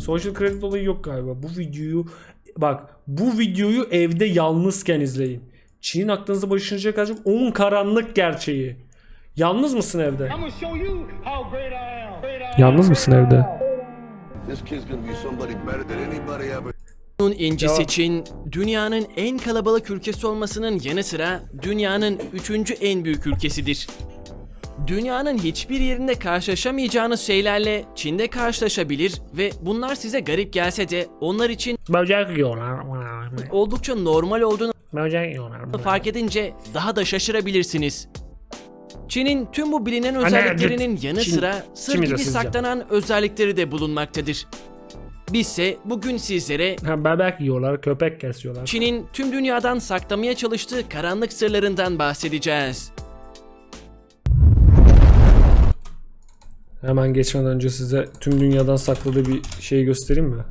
Social credit olayı yok galiba. Bu videoyu bak bu videoyu evde yalnızken izleyin. Çin'in aklınızda başınıza kalacak 10 karanlık gerçeği. Yalnız mısın evde? Yalnız mısın evde? Bunun incisi Devam. Çin, dünyanın en kalabalık ülkesi olmasının yanı sıra dünyanın üçüncü en büyük ülkesidir. Dünyanın hiçbir yerinde karşılaşamayacağınız şeylerle Çin'de karşılaşabilir ve bunlar size garip gelse de onlar için Böcek yiyorlar. oldukça normal olduğunu Böcek yiyorlar. fark edince daha da şaşırabilirsiniz. Çin'in tüm bu bilinen özelliklerinin Çin- yanı sıra sır Çin gibi saklanan özellikleri de bulunmaktadır. Bizse bugün sizlere Ha, bebek yiyorlar, köpek kesiyorlar. Çin'in tüm dünyadan saklamaya çalıştığı karanlık sırlarından bahsedeceğiz. Hemen geçmeden önce size tüm dünyadan sakladığı bir şey göstereyim mi?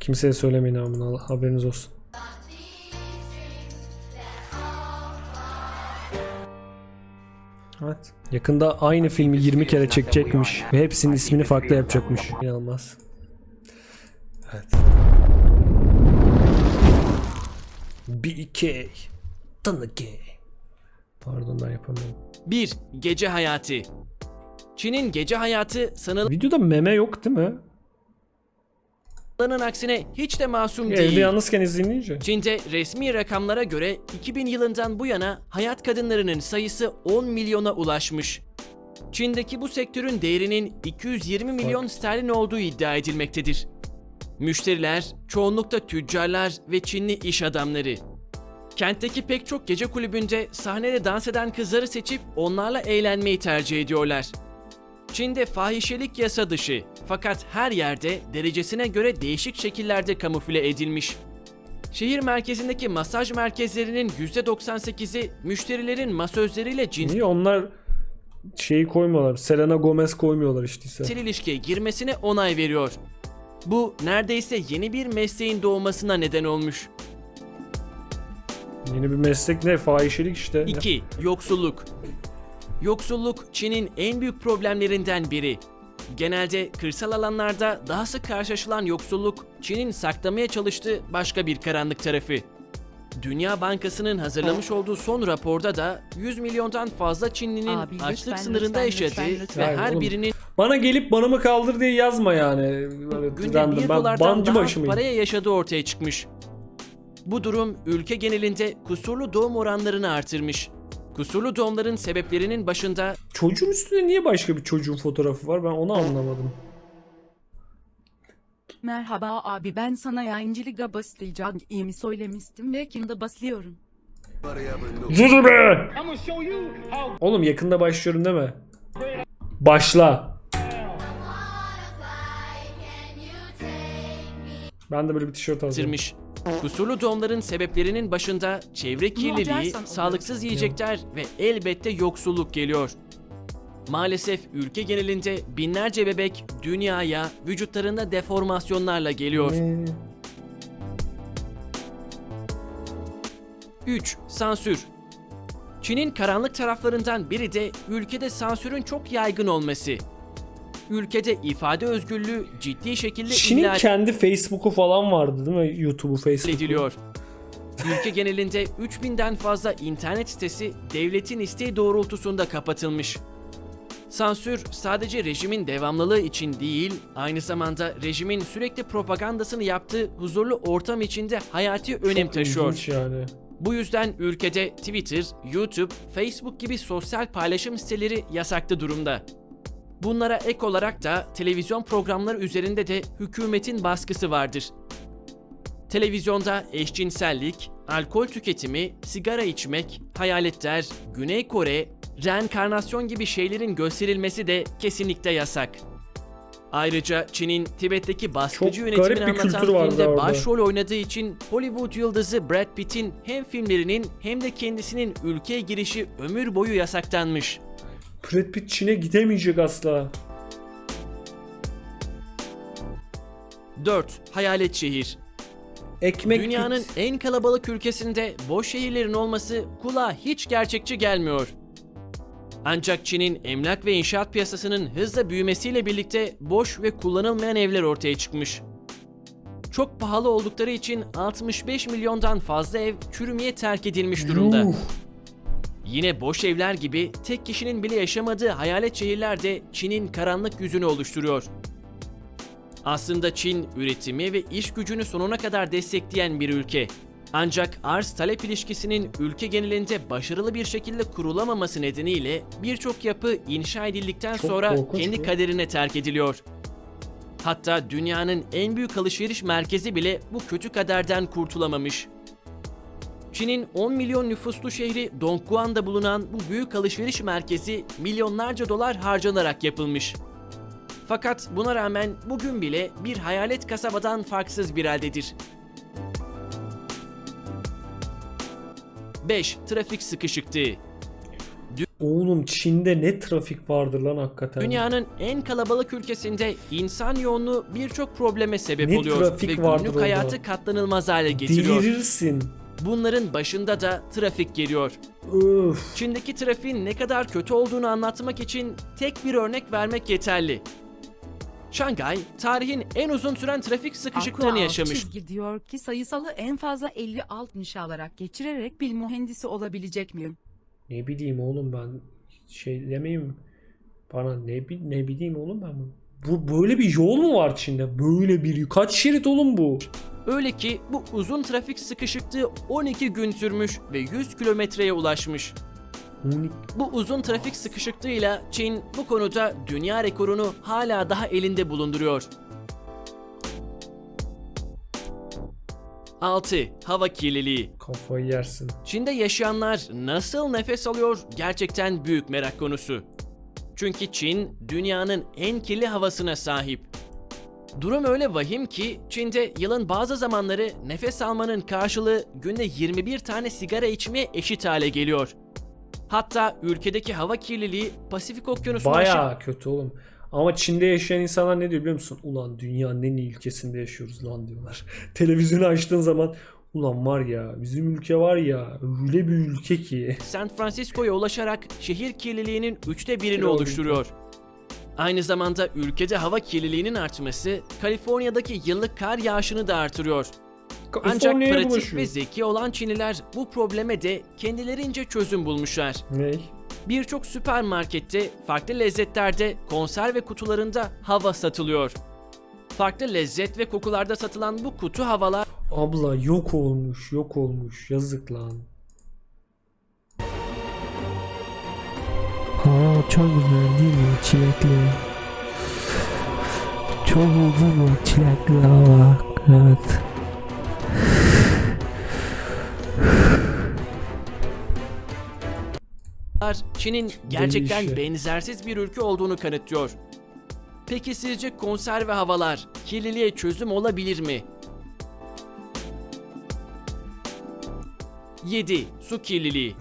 Kimseye söylemeyin bunu haberiniz olsun. Evet. Yakında aynı filmi 20 kere çekecekmiş ve hepsinin ismini farklı yapacakmış. İnanılmaz. Evet. BK. Tanıki. Pardon ben yapamıyorum. 1. Gece hayatı. Çin'in gece hayatı sanılanın Videoda meme yok değil mi? aksine hiç de masum Evde değil. yalnızken izleyince. Çin'de resmi rakamlara göre 2000 yılından bu yana hayat kadınlarının sayısı 10 milyona ulaşmış. Çin'deki bu sektörün değerinin 220 milyon sterlin olduğu iddia edilmektedir. Müşteriler çoğunlukla tüccarlar ve Çinli iş adamları. Kentteki pek çok gece kulübünde sahnede dans eden kızları seçip onlarla eğlenmeyi tercih ediyorlar. Çin'de fahişelik yasa dışı fakat her yerde derecesine göre değişik şekillerde kamufle edilmiş. Şehir merkezindeki masaj merkezlerinin %98'i müşterilerin masözleriyle cinsel Niye onlar şeyi koymuyorlar. Selena Gomez koymuyorlar işte ilişkiye girmesine onay veriyor. Bu neredeyse yeni bir mesleğin doğmasına neden olmuş. Yeni bir meslek ne? Fahişelik işte. 2. Yoksulluk. Yoksulluk Çin'in en büyük problemlerinden biri. Genelde kırsal alanlarda daha sık karşılaşılan yoksulluk Çin'in saklamaya çalıştığı başka bir karanlık tarafı. Dünya Bankası'nın hazırlamış olduğu son raporda da 100 milyondan fazla Çinlinin Abi lütfen, açlık sınırında lütfen, yaşadığı lütfen, lütfen. ve Ya her oğlum, birinin Bana gelip banımı kaldır diye yazma yani. Böyle günde random. 1 Ben dolardan bancı daha az başımayım. paraya yaşadığı ortaya çıkmış. Bu durum ülke genelinde kusurlu doğum oranlarını artırmış. Kusurlu doğumların sebeplerinin başında Çocuğun üstünde niye başka bir çocuğun fotoğrafı var? Ben onu anlamadım. Merhaba abi ben sana yayıncılığa başlayacağım iyi mi söylemiştim ve kimde knew. Sus be! Oğlum yakında başlıyorum deme. Başla. Ben de böyle bir tişört alacağım. bitirmiş. Kusurlu doğumların sebeplerinin başında çevre kirliliği, sağlıksız yiyecekler ve elbette yoksulluk geliyor. Maalesef ülke genelinde binlerce bebek dünyaya vücutlarında deformasyonlarla geliyor. Ee, 3. Sansür Çin'in karanlık taraflarından biri de ülkede sansürün çok yaygın olması. Ülkede ifade özgürlüğü ciddi şekilde Çin'in ihlal kendi Facebook'u falan vardı değil mi? YouTube'u, Facebook'u. ediliyor. Ülke genelinde 3000'den fazla internet sitesi devletin isteği doğrultusunda kapatılmış. Sansür sadece rejimin devamlılığı için değil, aynı zamanda rejimin sürekli propagandasını yaptığı huzurlu ortam içinde hayati önem Çok taşıyor. ilginç yani. Bu yüzden ülkede Twitter, YouTube, Facebook gibi sosyal paylaşım siteleri yasaklı durumda. Bunlara ek olarak da televizyon programları üzerinde de hükümetin baskısı vardır. Televizyonda eşcinsellik, alkol tüketimi, sigara içmek, hayaletler, Güney Kore, reenkarnasyon gibi şeylerin gösterilmesi de kesinlikle yasak. Ayrıca Çin'in Tibet'teki baskıcı Çok yönetimini anlatan filmde orada. başrol oynadığı için Hollywood yıldızı Brad Pitt'in hem filmlerinin hem de kendisinin ülkeye girişi ömür boyu yasaklanmış. Brad Pitt Çin'e gidemeyecek asla. 4. Hayalet şehir. Ekmek Dünyanın Pitt. en kalabalık ülkesinde boş şehirlerin olması kulağa hiç gerçekçi gelmiyor. Ancak Çin'in emlak ve inşaat piyasasının hızla büyümesiyle birlikte boş ve kullanılmayan evler ortaya çıkmış. Çok pahalı oldukları için 65 milyondan fazla ev çürümeye terk edilmiş durumda. Yuh. Yine boş evler gibi tek kişinin bile yaşamadığı hayalet şehirler de Çin'in karanlık yüzünü oluşturuyor. Aslında Çin üretimi ve iş gücünü sonuna kadar destekleyen bir ülke. Ancak arz-talep ilişkisinin ülke genelinde başarılı bir şekilde kurulamaması nedeniyle birçok yapı inşa edildikten Çok sonra kendi bu. kaderine terk ediliyor. Hatta dünyanın en büyük alışveriş merkezi bile bu kötü kaderden kurtulamamış. Çin'in 10 milyon nüfuslu şehri Dongguan'da bulunan bu büyük alışveriş merkezi milyonlarca dolar harcanarak yapılmış. Fakat buna rağmen bugün bile bir hayalet kasabadan farksız bir haldedir. 5. Trafik sıkışıklığı. Oğlum Çin'de ne trafik vardır lan hakikaten. Dünyanın en kalabalık ülkesinde insan yoğunluğu birçok probleme sebep Ne oluyor trafik ve vardır günlük orada. hayatı katlanılmaz hale getiriyor. Delirirsin. Bunların başında da trafik geliyor. Öf. Çin'deki trafiğin ne kadar kötü olduğunu anlatmak için tek bir örnek vermek yeterli. Şangay, tarihin en uzun süren trafik sıkışıklığını yaşamış. çizgi diyor ki sayısalı en fazla 50-60 alarak geçirerek bil mühendisi olabilecek miyim? Ne bileyim oğlum ben şey demeyeyim. Bana ne bi- ne bileyim oğlum ben bunu. Bu böyle bir yol mu var Çin'de? Böyle bir kaç şerit oğlum bu? Öyle ki bu uzun trafik sıkışıklığı 12 gün sürmüş ve 100 kilometreye ulaşmış. Bu uzun trafik sıkışıklığıyla Çin bu konuda dünya rekorunu hala daha elinde bulunduruyor. 6. Hava kirliliği. Kafayı yersin. Çin'de yaşayanlar nasıl nefes alıyor gerçekten büyük merak konusu. Çünkü Çin dünyanın en kirli havasına sahip. Durum öyle vahim ki Çin'de yılın bazı zamanları nefes almanın karşılığı günde 21 tane sigara içmeye eşit hale geliyor. Hatta ülkedeki hava kirliliği Pasifik Okyanusu'na aşağı Baya kötü oğlum. Ama Çin'de yaşayan insanlar ne diyor biliyor musun? Ulan dünyanın en iyi ülkesinde yaşıyoruz lan diyorlar. Televizyonu açtığın zaman ulan var ya bizim ülke var ya öyle bir ülke ki. San Francisco'ya ulaşarak şehir kirliliğinin üçte birini oluşturuyor. Aynı zamanda ülkede hava kirliliğinin artması Kaliforniya'daki yıllık kar yağışını da artırıyor. Ancak pratik bulaşıyor. ve zeki olan Çinliler bu probleme de kendilerince çözüm bulmuşlar. Ney? Birçok süpermarkette farklı lezzetlerde konserve kutularında hava satılıyor. Farklı lezzet ve kokularda satılan bu kutu havalar Abla yok olmuş yok olmuş yazık lan. Aa çok güzel değil mi? Çilekli. Çok uzun mu çilekli hava? Evet. Çin'in gerçekten işi. benzersiz bir ülke olduğunu kanıtlıyor. Peki sizce konserve havalar kirliliğe çözüm olabilir mi? 7. Su kirliliği.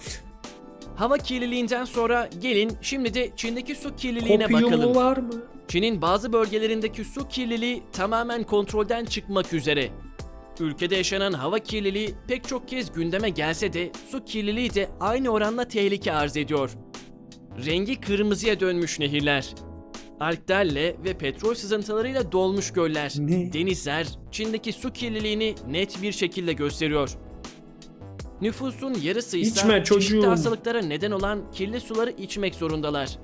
Hava kirliliğinden sonra gelin şimdi de Çin'deki su kirliliğine Kopyumu bakalım. var mı? Çin'in bazı bölgelerindeki su kirliliği tamamen kontrolden çıkmak üzere. Ülkede yaşanan hava kirliliği pek çok kez gündeme gelse de su kirliliği de aynı oranda tehlike arz ediyor. Rengi kırmızıya dönmüş nehirler. Alklerle ve petrol sızıntılarıyla dolmuş göller, Ne? denizler Çin'deki su kirliliğini net bir şekilde gösteriyor. Nüfusun yarısı ise İçme çocuğum. çeşitli hastalıklara neden olan kirli suları içmek zorundalar.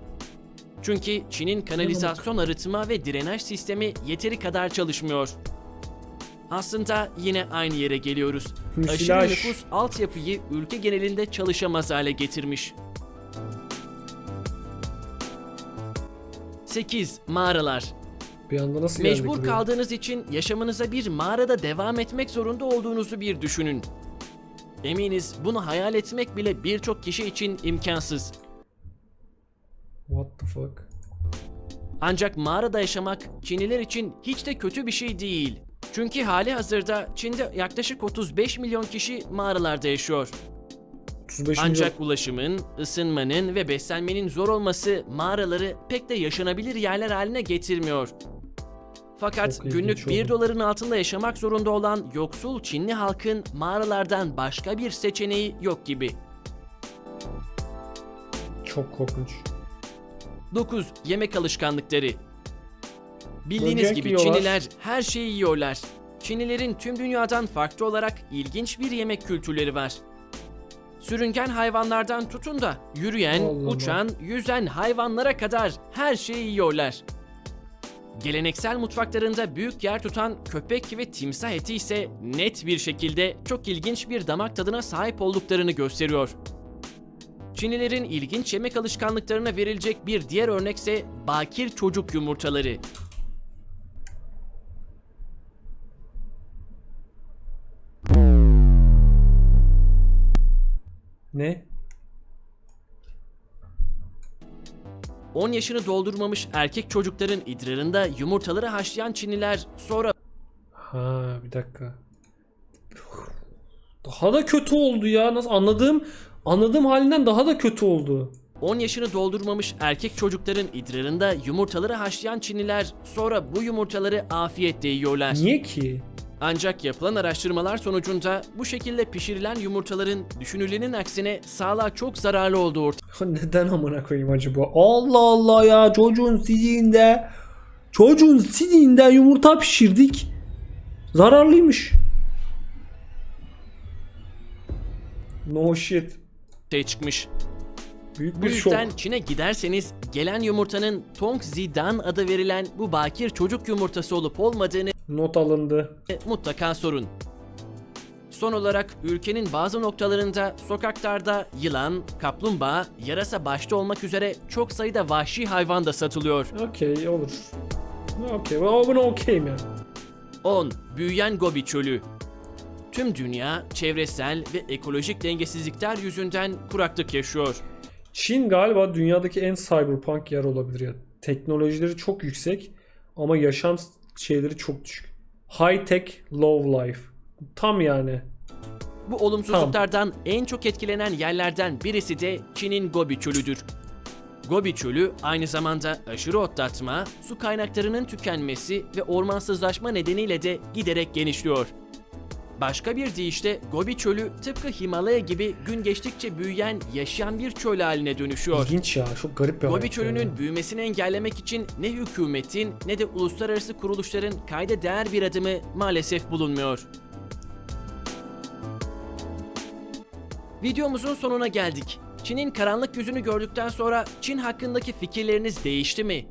Çünkü Çin'in kanalizasyon arıtma ve drenaj sistemi yeteri kadar çalışmıyor. Aslında yine aynı yere geliyoruz. Aşırı Müsilaj. nüfus altyapıyı ülke genelinde çalışamaz hale getirmiş. 8. Mağaralar. Bir anda nasıl Mecbur buraya? kaldığınız için yaşamınıza bir mağarada devam etmek zorunda olduğunuzu bir düşünün. Eminiz bunu hayal etmek bile birçok kişi için imkansız. What the fuck? Ancak mağarada yaşamak Çinliler için hiç de kötü bir şey değil. Çünkü hali hazırda Çin'de yaklaşık 35 milyon kişi mağaralarda yaşıyor. 35 Ancak ulaşımın, ısınmanın ve beslenmenin zor olması mağaraları pek de yaşanabilir yerler haline getirmiyor. Fakat Çok günlük 1 oldu. doların altında yaşamak zorunda olan yoksul Çinli halkın mağaralardan başka bir seçeneği yok gibi. Çok korkunç. 9. Yemek alışkanlıkları. Bildiğiniz Böcek gibi yiyorlar. Çinliler her şeyi yiyorlar. Çinlilerin tüm dünyadan farklı olarak ilginç bir yemek kültürleri var. Sürüngen hayvanlardan tutun da yürüyen, Allah. uçan, yüzen hayvanlara kadar her şeyi yiyorlar. Geleneksel mutfaklarında büyük yer tutan köpek ve timsah eti ise net bir şekilde çok ilginç bir damak tadına sahip olduklarını gösteriyor. Çinlilerin ilginç yemek alışkanlıklarına verilecek bir diğer örnekse bakir çocuk yumurtaları. Ne? 10 yaşını doldurmamış erkek çocukların idrarında yumurtaları haşlayan Çinliler sonra Ha bir dakika. Daha da kötü oldu ya. Nasıl anladığım anladığım halinden daha da kötü oldu. 10 yaşını doldurmamış erkek çocukların idrarında yumurtaları haşlayan Çinliler sonra bu yumurtaları afiyetle yiyorlar. Niye ki? Ancak yapılan araştırmalar sonucunda bu şekilde pişirilen yumurtaların düşünülenin aksine sağlığa çok zararlı olduğu ortaya Neden amına koyayım acaba? Allah Allah ya çocuğun sidiğinde çocuğun sidiğinde yumurta pişirdik. Zararlıymış. No shit. çıkmış. Büyük Bu bir şok. yüzden Çin'e giderseniz gelen yumurtanın Tong Zidan adı verilen bu bakir çocuk yumurtası olup olmadığını Not alındı. mutlaka sorun. Son olarak ülkenin bazı noktalarında sokaklarda yılan, kaplumbağa, yarasa başta olmak üzere çok sayıda vahşi hayvan da satılıyor. Okey olur. Okey. Ben buna okeyim yani. 10. Büyüyen Gobi Çölü Tüm dünya çevresel ve ekolojik dengesizlikler yüzünden kuraklık yaşıyor. Çin galiba dünyadaki en cyberpunk yer olabilir ya. Teknolojileri çok yüksek ama yaşam şeyleri çok düşük. High tech, low life. Tam yani. Bu olumsuzluklardan en çok etkilenen yerlerden birisi de Çin'in Gobi Çölü'dür. Gobi Çölü aynı zamanda aşırı otlatma, su kaynaklarının tükenmesi ve ormansızlaşma nedeniyle de giderek genişliyor. Başka bir deyişle Gobi Çölü tıpkı Himalaya gibi gün geçtikçe büyüyen, yaşayan bir çöl haline dönüşüyor. İlginç ya. Çok garip bir Gobi Çölü'nün yani. büyümesini engellemek için ne hükümetin ne de uluslararası kuruluşların kayda değer bir adımı maalesef bulunmuyor. Videomuzun sonuna geldik. Çin'in karanlık yüzünü gördükten sonra Çin hakkındaki fikirleriniz değişti mi?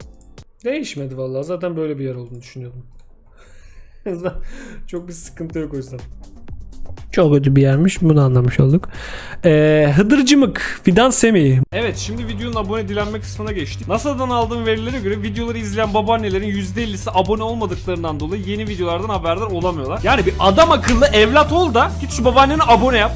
Değişmedi vallahi. Zaten böyle bir yer olduğunu düşünüyordum. çok bir sıkıntı yok o yüzden. Çok kötü bir yermiş. Bunu anlamış olduk. Ee, Hıdırcımık, Fidan Semih. Evet şimdi videonun abone dilenme kısmına geçtik. NASA'dan aldığım verilere göre videoları izleyen babaannelerin %50'si abone olmadıklarından dolayı yeni videolardan haberdar olamıyorlar. Yani bir adam akıllı evlat ol da git şu babaannene abone yap.